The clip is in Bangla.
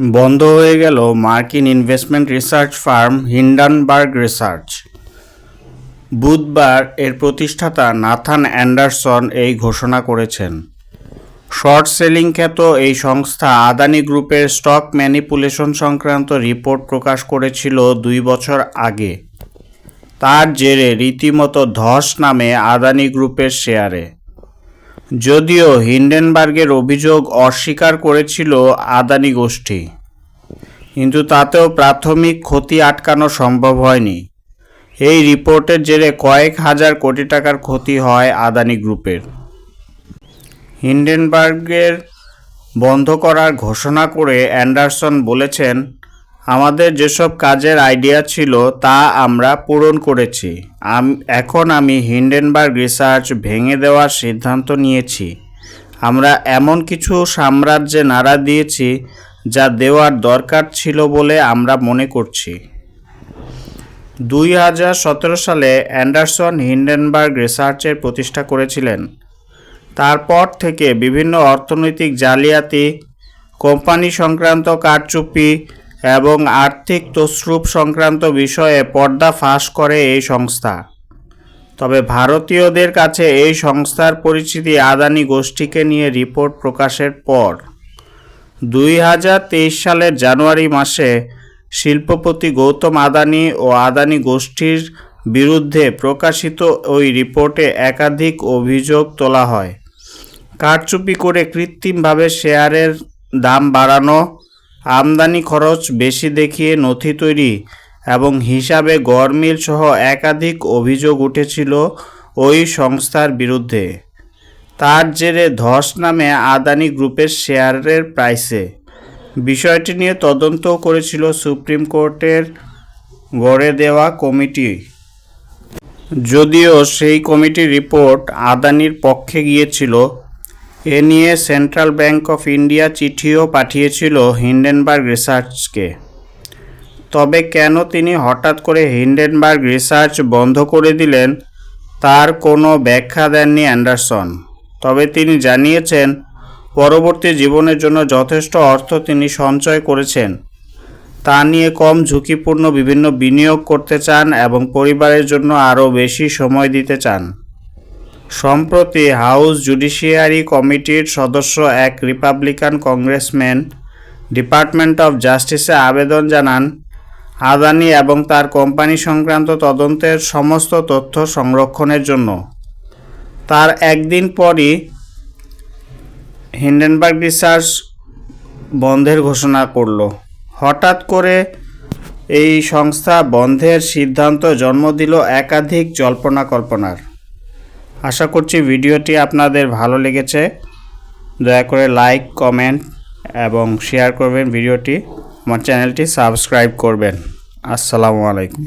বন্ধ হয়ে গেল মার্কিন investment research firm Hindenburg research. বুধবার এর প্রতিষ্ঠাতা নাথান অ্যান্ডারসন এই ঘোষণা করেছেন। শর্ট সেলিং খ্যাত এই সংস্থা আদানি গ্রুপের স্টক ম্যানিপুলেশন সংক্রান্ত রিপোর্ট প্রকাশ করেছিল দুই বছর আগে। তার জেরে রীতিমতো ধস নামে আদানি গ্রুপের শেয়ারে। যদিও হিন্ডেনবার্গের অভিযোগ অস্বীকার করেছিল আদানি গোষ্ঠী, কিন্তু তাতেও প্রাথমিক ক্ষতি আটকানো সম্ভব হয়নি। এই রিপোর্টের জেরে কয়েক হাজার কোটি টাকার ক্ষতি হয় আদানি গ্রুপের। হিন্ডেনবার্গের বন্ধ করার ঘোষণা করে অ্যান্ডারসন বলেছেন আমাদের যেসব কাজের আইডিয়া ছিল তা আমরা পূরণ করেছি। এখন আমি হিন্ডেনবার্গ রিসার্চ ভেঙে দেওয়ার সিদ্ধান্ত নিয়েছি। আমরা এমন কিছু সাম্রাজ্যে নাড়া দিয়েছি যা দেওয়ার দরকার ছিল বলে আমরা মনে করছি। দুই হাজার সতেরো সালে অ্যান্ডারসন হিন্ডেনবার্গ রিসার্চের প্রতিষ্ঠা করেছিলেন। তারপর থেকে বিভিন্ন অর্থনৈতিক জালিয়াতি, কোম্পানি সংক্রান্ত কারচুপি এবং আর্থিক তসরুপ সংক্রান্ত বিষয়ে পর্দা ফাঁস করে এই সংস্থা। তবে ভারতীয়দের কাছে এই সংস্থার পরিচিতি আদানি গোষ্ঠীকে নিয়ে রিপোর্ট প্রকাশের পর দুই হাজার তেইশ সালের জানুয়ারি মাসে শিল্পপতি গৌতম আদানি ও আদানি গোষ্ঠীর বিরুদ্ধে প্রকাশিত ওই রিপোর্টে একাধিক অভিযোগ তোলা হয়। কারচুপি করে কৃত্রিমভাবে শেয়ারের দাম বাড়ানো আমদানি খরচ বেশি দেখিয়ে নথি তৈরি এবং হিসাবে গড়মিল সহ একাধিক অভিযোগ উঠেছিল ওই সংস্থার বিরুদ্ধে। তার জেরে ধস নামে আদানি গ্রুপের শেয়ারের প্রাইসে। বিষয়টি নিয়ে তদন্তও করেছিল সুপ্রিম কোর্টের গড়ে দেওয়া কমিটি। যদিও সেই কমিটির রিপোর্ট আদানির পক্ষে গিয়েছিল এ নিয়ে সেন্ট্রাল ব্যাংক অফ ইন্ডিয়া চিঠিও পাঠিয়েছিল হিন্ডেনবার্গ রিসার্চকে। তবে কেন তিনি হঠাৎ করে হিন্ডেনবার্গ রিসার্চ বন্ধ করে দিলেন, তার কোনো ব্যাখ্যা দেননি অ্যান্ডারসন। তবে তিনি জানিয়েছেন, পরবর্তী জীবনের জন্য যথেষ্ট অর্থ তিনি সঞ্চয় করেছেন। তা নিয়ে কম ঝুঁকিপূর্ণ বিভিন্ন বিনিয়োগ করতে চান এবং পরিবারের জন্য আরও বেশি সময় দিতে চান। সম্প্রতি হাউস জুডিশিয়ারি কমিটির সদস্য এক রিপাবলিকান কংগ্রেসম্যান ডিপার্টমেন্ট অফ জাস্টিসে আবেদন জানান, আদানি এবং তার কোম্পানি সংক্রান্ত তদন্তের সমস্ত তথ্য সংরক্ষণের জন্য। তার একদিন পরই হিন্ডেনবার্গ রিসার্চ বন্ধের ঘোষণা করল। হঠাৎ করে এই সংস্থা বন্ধের সিদ্ধান্ত জন্ম দিল একাধিক জল্পনা কল্পনার। আশা করছি ভিডিওটি আপনাদের ভালো লেগেছে। দয়া করে লাইক, কমেন্ট এবং শেয়ার করবেন ভিডিওটি। আমার চ্যানেলটি সাবস্ক্রাইব করবেন। আসসালামু আলাইকুম।